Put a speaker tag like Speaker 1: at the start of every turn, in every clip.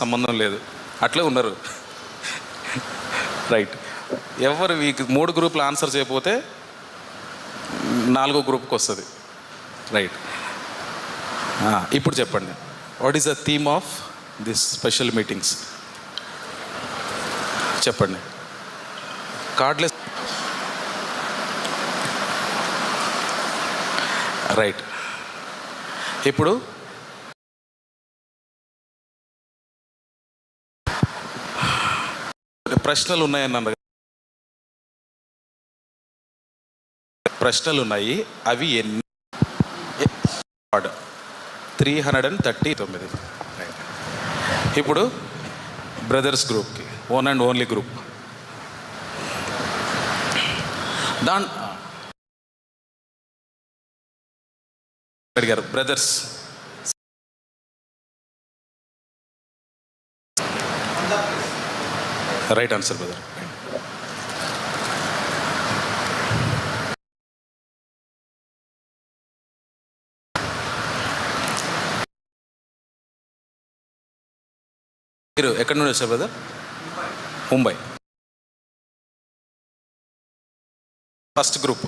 Speaker 1: సంబంధం లేదు. అట్లే ఉన్నారు. రైట్ ఎవరు వీక్ మూడు గ్రూపులు ఆన్సర్ చేయకపోతే నాలుగో గ్రూప్కి వస్తుంది. రైట్ ఇప్పుడు చెప్పండి. What is the theme of this special meetings చెప్పండి. కార్డ్లెస్ రైట్ ఇప్పుడు ప్రశ్నలు ఉన్నాయన్నారు ప్రశ్నలు ఉన్నాయి అవి ఎన్ని? త్రీ హండ్రెడ్ అండ్ థర్టీ తొమ్మిది. ఇప్పుడు బ్రదర్స్ గ్రూప్కి. One and only group. దాన్ అడిగారు బ్రదర్స్. రైట్ ఆన్సర్ బ్రదర్ మీరు ఎక్కడి నుండి వచ్చారు brother Mumbai. First group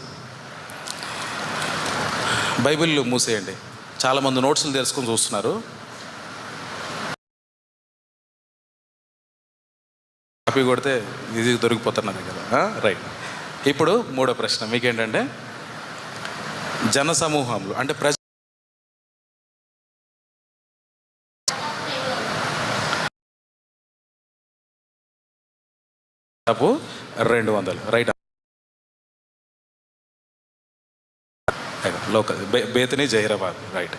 Speaker 1: Bible మూసేయండి. చాలామంది నోట్స్లు తెలుసుకొని చూస్తున్నారు. కాపీ కొడితే ఈజీగా దొరికిపోతున్నారు కదా? రైట్ ఇప్పుడు మూడో ప్రశ్న మీకేంటంటే జన సమూహంలో అంటే ప్రజ దాదాపు రెండు వందలు. రైట్ లోకల్ బే బేతని జహీరాబాద్ రైట్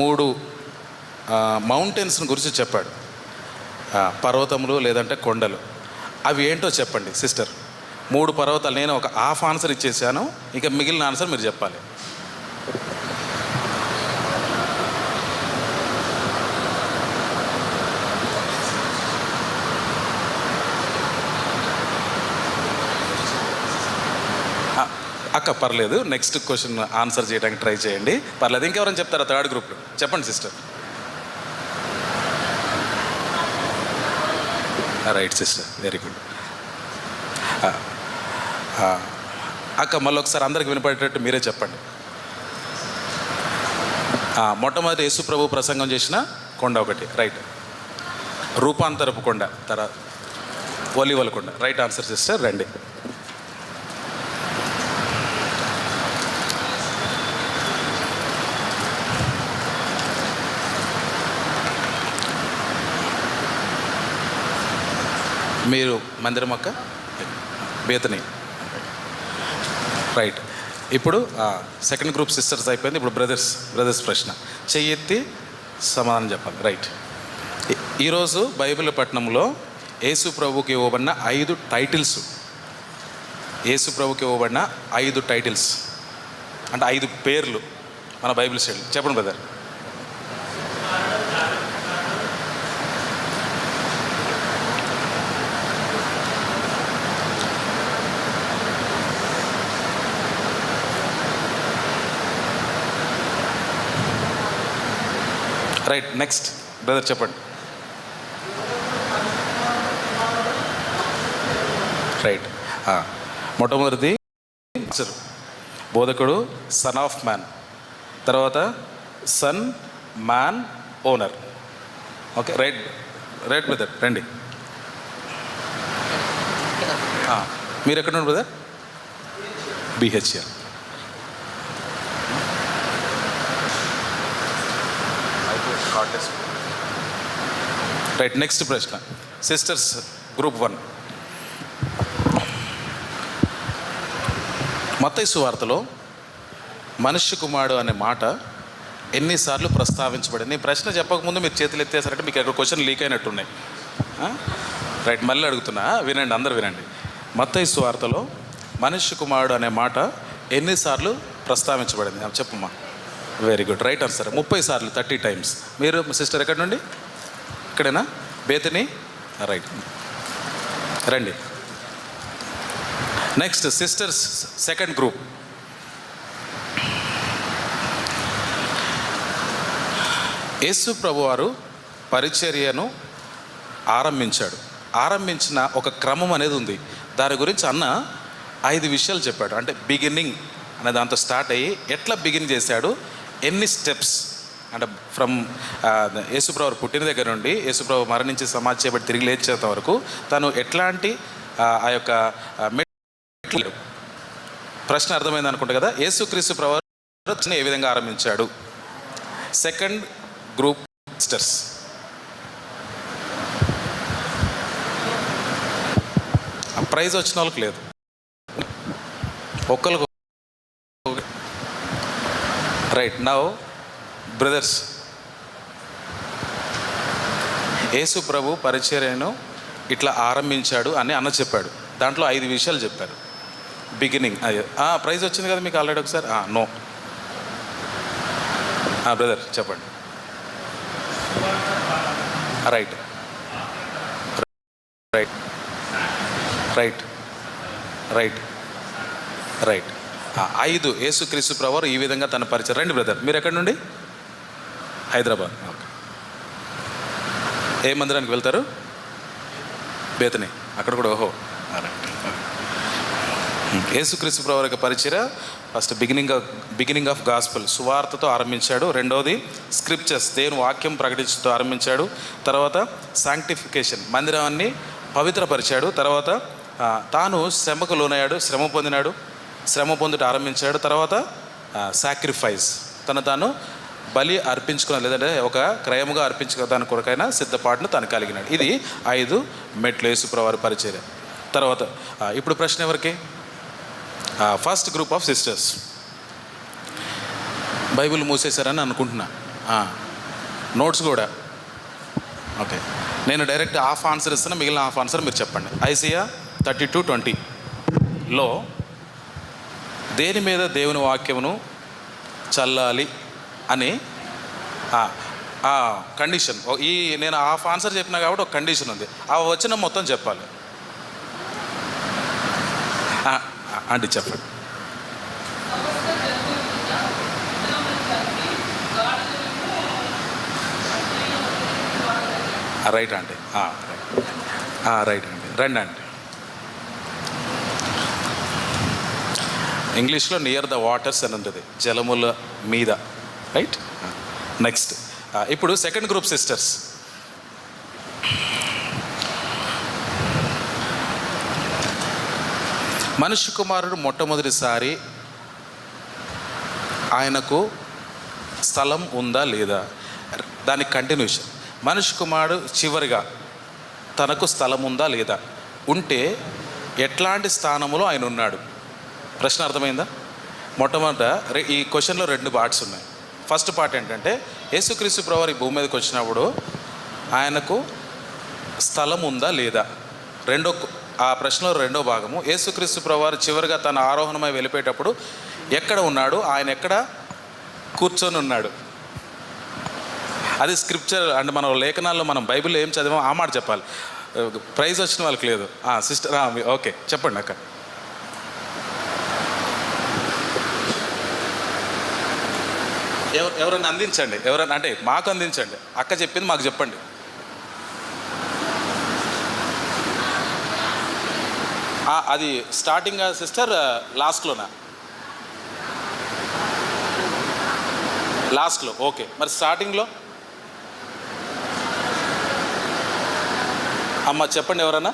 Speaker 1: మూడు మౌంటైన్స్ గురించి చెప్పాడు. పర్వతములు లేదంటే కొండలు. అవి ఏంటో చెప్పండి సిస్టర్. మూడు పర్వతాలు నేను ఒక హాఫ్ ఆన్సర్ ఇచ్చేసాను. ఇంకా మిగిలిన ఆన్సర్ మీరు చెప్పాలి. అక్క పర్లేదు. నెక్స్ట్ క్వశ్చన్ ఆన్సర్ చేయడానికి ట్రై చేయండి. పర్లేదు. ఇంకెవరైనా చెప్తారా? థర్డ్ గ్రూప్లో. చెప్పండి sister. Right sister very good అక్క మళ్ళీ ఒకసారి అందరికి వినపడేటట్టు మీరే చెప్పండి. మొట్టమొదటి యేసు ప్రభు ప్రసంగం చేసిన కొండ ఒకటి. రైట్ రూపాంతరపు కొండ తర్వాత ఒలివల కొండ. రైట్ ఆన్సర్ సిస్టర్ రండి. మీరు మందిరం అక్క బేతని. రైట్. ఇప్పుడు సెకండ్ గ్రూప్ సిస్టర్స్ అయిపోయింది. ఇప్పుడు బ్రదర్స్ బ్రదర్స్ ప్రశ్న. చెయ్యెత్తి సమాధానం చెప్పాలి. రైట్. ఈ- ఈరోజు బైబిల్ పట్టణంలో యేసు ప్రభుకి ఇవ్వబడిన ఐదు టైటిల్స్. యేసు ప్రభుకి ఇవ్వబడిన ఐదు టైటిల్స్. అంటే ఐదు పేర్లు మన బైబిల్ స్టైల్ చెప్పండి బ్రదర్ రైట్ నెక్స్ట్ బ్రదర్ చెప్పండి. రైట్. మొట్టమొదటిది. బోధకుడు సన్ ఆఫ్ మ్యాన్ తర్వాత son man owner okay right right brother రండి. మీరు ఎక్కడ నుండి బ్రదర్ బిహెచ్ఆర్ రైట్ నెక్స్ట్ ప్రశ్న సిస్టర్స్ గ్రూప్ వన్ మతైసు వార్తలో మనుష్య కుమారుడు అనే మాట ఎన్నిసార్లు ప్రస్తావించబడింది? ఈ ప్రశ్న చెప్పకముందు మీరు చేతులు ఎత్తేసారంటే మీకు ఎక్కడ క్వశ్చన్ లీక్ అయినట్టున్నాయి. రైట్ మళ్ళీ అడుగుతున్నా. వినండి అందరు వినండి. మత్తైసు వార్తలో మనుష్య కుమారుడు అనే మాట ఎన్నిసార్లు ప్రస్తావించబడింది? చెప్పమ్మా. వెరీ గుడ్ రైట్ ఆన్సర్ ముప్పై సార్లు థర్టీ టైమ్స్. మీరు సిస్టర్ ఎక్కడి నుండి? ఇక్కడేనా? బేతిని? రైట్. రండి. నెక్స్ట్ సిస్టర్స్ సెకండ్ గ్రూప్ యేసు ప్రభువారు పరిచర్యను ఆరంభించాడు. ఆరంభించిన ఒక క్రమం అనేది ఉంది. దాని గురించి అన్న ఐదు విషయాలు చెప్పాడు. అంటే బిగినింగ్ అనే దాంతో స్టార్ట్ అయ్యి ఎట్లా బిగిన్ చేశాడు? ఎన్ని స్టెప్స్ అంటే ఫ్రమ్ యేసుప్రభు పుట్టిన దగ్గర నుండి యేసుప్రభు మరణించి సమాధి చేపట్టి తిరిగి లేచేంత వరకు తను ఎట్లాంటి ఆ, యొక్క మెట్లు ప్రశ్న అర్థమైంది అనుకుంటా కదా యేసుక్రీస్తు ప్రవర్తన ఏ విధంగా ఆరంభించాడు? సెకండ్ గ్రూప్ స్టర్స్ ప్రైజ్ వచ్చిన వాళ్ళకి లేదు. ఒక్కరికి రైట్ నవ్ బ్రదర్స్ యేసు ప్రభు పరిచర్యను ఇట్లా ఆరంభించాడు అని అన్న చెప్పాడు. దాంట్లో ఐదు విషయాలు చెప్పారు. బిగినింగ్ ఆ ప్రైజ్ వచ్చింది కదా మీకు ఆల్రెడీ ఒకసారి? నో బ్రదర్ చెప్పండి. Right right right right right ఐదు యేసుక్రీస్తు ప్రవారు ఈ విధంగా తన పరిచయం. రండి బ్రదర్ మీరు ఎక్కడి నుండి? హైదరాబాద్. ఓకే. ఏ మందిరానికి వెళ్తారు? బేతని. అక్కడ కూడా ఓహో. యేసుక్రీస్తు ప్రభు యొక్క పరిచయ first beginning of beginning of gospel. సువార్తతో ఆరంభించాడు. రెండవది స్క్రిప్చర్స్. దేవుని వాక్యం ప్రకటించుతూ ఆరంభించాడు. తర్వాత సాంక్టిఫికేషన్. మందిరాన్ని పవిత్రపరిచాడు. తర్వాత తాను శ్రమకు లోనయ్యాడు శ్రమ పొందినాడు. శ్రమ పొందుట ఆరంభించాడు. తర్వాత సాక్రిఫైస్ తను తాను బలి అర్పించుకున్న లేదంటే ఒక క్రయముగా అర్పించుకున్న దాని కొరకైనా సిద్ధపాటును తను కలిగినాడు. ఇది ఐదు మెట్లు యేసుప్రవారి పరిచర్య. తర్వాత ఇప్పుడు ప్రశ్న ఎవరికి? First group of sisters Bible మూసేశారని అనుకుంటున్నా. నోట్స్ కూడా. ఓకే. నేను డైరెక్ట్ హాఫ్ ఆన్సర్ ఇస్తున్నా మిగిలిన హాఫ్ ఆన్సర్ మీరు చెప్పండి. ఐసీఆర్ థర్టీ టు ట్వంటీలో దేని మీద దేవుని వాక్యమును చల్లాలి అని? కండిషన్ ఓ- ఈ నేను హాఫ్ ఆన్సర్ చెప్పినా కాబట్టి ఒక కండిషన్ ఉంది. ఆ వచ్చిన మొత్తం చెప్పాలి. అంటే ఆంటీ చెప్పండి. Right aunty. రైట్. రైట్ అండి రండి అండి ఇంగ్లీష్లో నియర్ ద వాటర్స్ అని ఉంటుంది జలముల మీద రైట్ నెక్స్ట్ ఇప్పుడు సెకండ్ గ్రూప్ సిస్టర్స్ మనుష్య కుమారుడు మొట్టమొదటిసారి ఆయనకు స్థలం ఉందా లేదా? దానికి కంటిన్యూషన్ మనుష్య కుమారుడు చివరిగా తనకు స్థలం ఉందా లేదా? ఉంటే ఎట్లాంటి స్థానంలో ఆయన ఉన్నాడు? ప్రశ్న అర్థమైందా? మొట్టమొదట ఈ క్వశ్చన్లో రెండు పార్ట్స్ ఉన్నాయి. ఫస్ట్ పార్ట్ ఏంటంటే యేసుక్రీస్తు ప్రవారి భూమి మీదకి వచ్చినప్పుడు ఆయనకు స్థలం ఉందా లేదా? రెండో ఆ ప్రశ్నలో రెండో భాగము. యేసుక్రీస్తు ప్రవారు చివరిగా తన ఆరోహణమై వెళ్ళిపోయేటప్పుడు ఎక్కడ ఉన్నాడు? ఆయన ఎక్కడ కూర్చొని ఉన్నాడు? అది స్క్రిప్చర్ అంటే మన లేఖనాల్లో మనం బైబిల్లో ఏం చదివామో ఆ మాట చెప్పాలి. ప్రైజ్ వచ్చిన వాళ్ళకి లేదు. సిస్టర్ ఓకే చెప్పండి అక్క. ఎవరైనా అందించండి. ఎవరైనా అంటే మాకు అందించండి. అక్క చెప్పింది మాకు చెప్పండి. అది స్టార్టింగ్ సిస్టర్ లాస్ట్లోనా లాస్ట్లో ఓకే. మరి స్టార్టింగ్లో అమ్మ చెప్పండి ఎవరన్నా?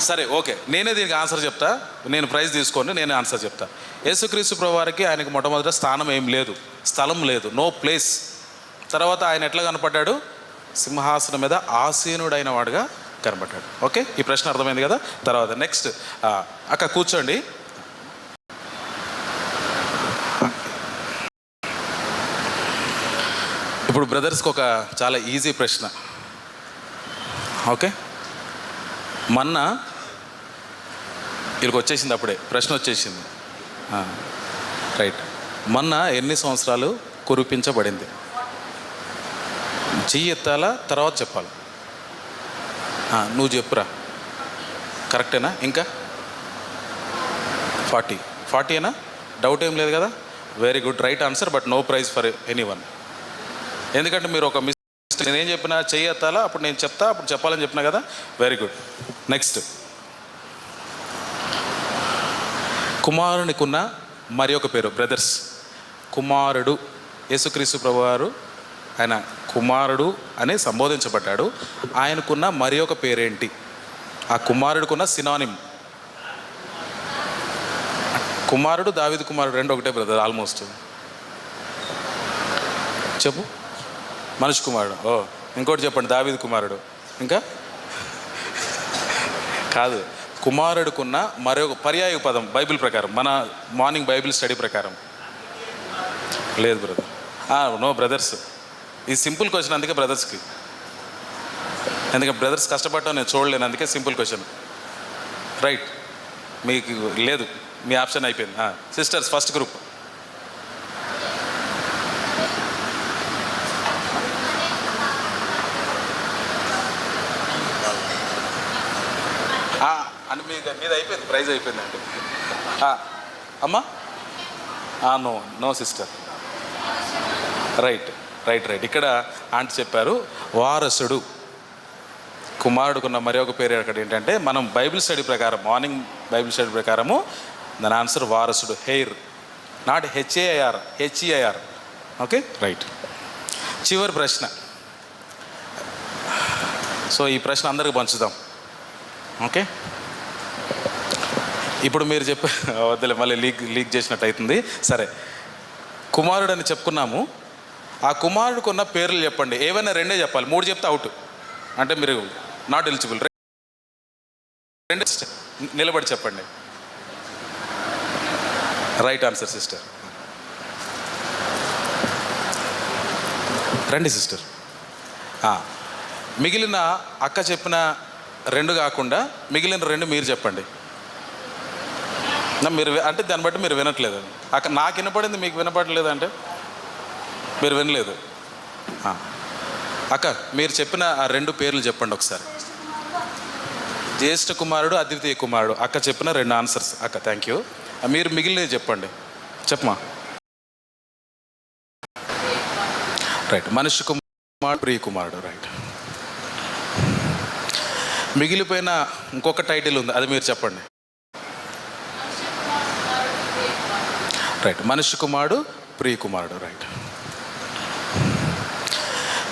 Speaker 1: సరే ఓకే. నేనే దీనికి ఆన్సర్ చెప్తా. నేను ప్రైజ్ తీసుకోండి నేనే ఆన్సర్ చెప్తా. యేసుక్రీస్తు ప్రభువారికి ఆయనకు మొట్టమొదట స్థానం ఏం లేదు. స్థలం లేదు. నో ప్లేస్ తర్వాత ఆయన ఎట్లా కనపడ్డాడు? సింహాసనం మీద ఆసీనుడైన వాడుగా కనపడ్డాడు. ఓకే? ఈ ప్రశ్న అర్థమైంది కదా? తర్వాత నెక్స్ట్ అక్క కూర్చోండి. ఇప్పుడు బ్రదర్స్కి ఒక చాలా ఈజీ ప్రశ్న. ఓకే? మొన్న వీళ్ళకి వచ్చేసింది అప్పుడే ప్రశ్న వచ్చేసింది. రైట్. మొన్న ఎన్ని సంవత్సరాలు కురిపించబడింది? చెయ్యి ఎత్తాలా? తర్వాత చెప్పాలి. నువ్వు చెప్పురా. కరెక్టేనా? ఇంకా? ఫార్టీ. ఫార్టీనా డౌట్ ఏం లేదు కదా? Very good right answer but no prize for anyone ఎందుకంటే మీరు ఒక మిస్ నేనేం చెప్పినా చెయ్యి ఎత్తాలా? అప్పుడు నేను చెప్తా అప్పుడు చెప్పాలని చెప్పినా కదా? వెరీ గుడ్ నెక్స్ట్ కుమారునికున్న మరి ఒక పేరు బ్రదర్స్ కుమారుడు యేసుక్రీస్తు ప్రభువారు ఆయన కుమారుడు అని సంబోధించబడ్డాడు. ఆయనకున్న మరి ఒక పేరేంటి? ఆ కుమారుడికున్న సినానిమ్ కుమారుడు దావిదు కుమారుడు రెండు ఒకటే బ్రదర్ ఆల్మోస్ట్ చెప్పు. మనుష్ కుమారుడు. ఓ ఇంకోటి చెప్పండి దావిద్ కుమారుడు. ఇంకా? కాదు. కుమారుడుకున్న మరొక పర్యాయ పదం బైబిల్ ప్రకారం మన మార్నింగ్ బైబిల్ స్టడీ ప్రకారం. లేదు బ్రదర్. No brothers. ఈ సింపుల్ క్వశ్చన్ అందుకే బ్రదర్స్కి. ఎందుకంటే బ్రదర్స్ కష్టపడటం నేను చూడలేను అందుకే సింపుల్ క్వశ్చన్. రైట్. మీకు లేదు. మీ ఆప్షన్ అయిపోయింది. Sisters first group. అని మీద మీద అయిపోయింది ప్రైజ్ అయిపోయింది అంటే. అమ్మా? No no sister. Right right right. ఇక్కడ ఆంటీ చెప్పారు వారసుడు. కుమారుడుకున్న మరి ఒక పేరు అక్కడ ఏంటంటే మనం బైబిల్ స్టడీ ప్రకారం మార్నింగ్ బైబిల్ స్టడీ ప్రకారము దాని ఆన్సర్ వారసుడు heir. Not HAIR HEIR. Okay? Right. చివరి ప్రశ్న. సో ఈ ప్రశ్న అందరికి పంచుదాం. ఓకే? ఇప్పుడు మీరు చెప్ప వద్దలే మళ్ళీ లీక్ లీక్ చేసినట్టు అవుతుంది. సరే. కుమారుడు అని చెప్పుకున్నాము. ఆ కుమారుడికి ఉన్న పేర్లు చెప్పండి. ఏవైనా రెండే చెప్పాలి. మూడు చెప్తే అవుట్. అంటే మీరు నాట్ ఎలిజిబుల్ రెండు నిలబడి చెప్పండి. రైట్ ఆన్సర్ సిస్టర్ రండి సిస్టర్ మిగిలిన అక్క చెప్పిన రెండు కాకుండా మిగిలిన రెండు మీరు చెప్పండి. మీరు అంటే దాన్ని బట్టి మీరు వినట్లేదు. అక్క నాకు వినపడింది మీకు వినపడలేదు అంటే? మీరు వినలేదు. అక్క మీరు చెప్పిన ఆ రెండు పేర్లు చెప్పండి ఒకసారి. జ్యేష్ఠ కుమారుడు అద్వితీయ కుమారుడు. అక్క చెప్పిన రెండు ఆన్సర్స్. అక్క థ్యాంక్ యూ మీరు మిగిలినవి చెప్పండి. చెప్పమా? రైట్. మనిషి కుమారుడు ప్రియ కుమారుడు. రైట్. మిగిలిపోయిన ఇంకొక టైటిల్ ఉంది అది మీరు చెప్పండి. రైట్ మనిషి కుమారుడు ప్రియ కుమారుడు. రైట్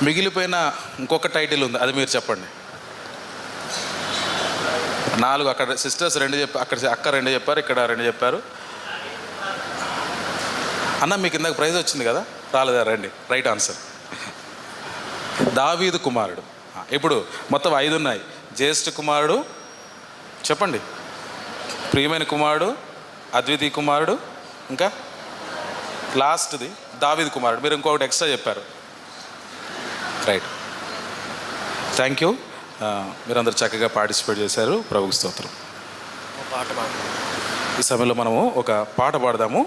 Speaker 1: మిగిలిపోయిన ఇంకొక టైటిల్ ఉంది. అది మీరు చెప్పండి. నాలుగు అక్కడ సిస్టర్స్ రెండు చెప్పి అక్కడ అక్క రెండు చెప్పారు ఇక్కడ రెండు చెప్పారు. అన్న మీకు ఇందాక ప్రైజ్ వచ్చింది కదా? రాలేదా? రండి. రైట్ ఆన్సర్ దావీదు కుమారుడు. ఇప్పుడు మొత్తం ఐదు ఉన్నాయి. జ్యేష్ఠ కుమారుడు చెప్పండి. ప్రియమైన కుమారుడు అద్వితీయ కుమారుడు ఇంకా లాస్ట్ది దావీదు కుమారుడు. మీరు ఇంకొకటి ఎక్స్ట్రా చెప్పారు. రైట్. థ్యాంక్ యూ మీరందరూ చక్కగా పార్టిసిపేట్ చేశారు. ప్రభుకి స్తోత్రం.
Speaker 2: పాట పాడు.
Speaker 1: ఈ సమయంలో మనము ఒక పాట పాడదాము.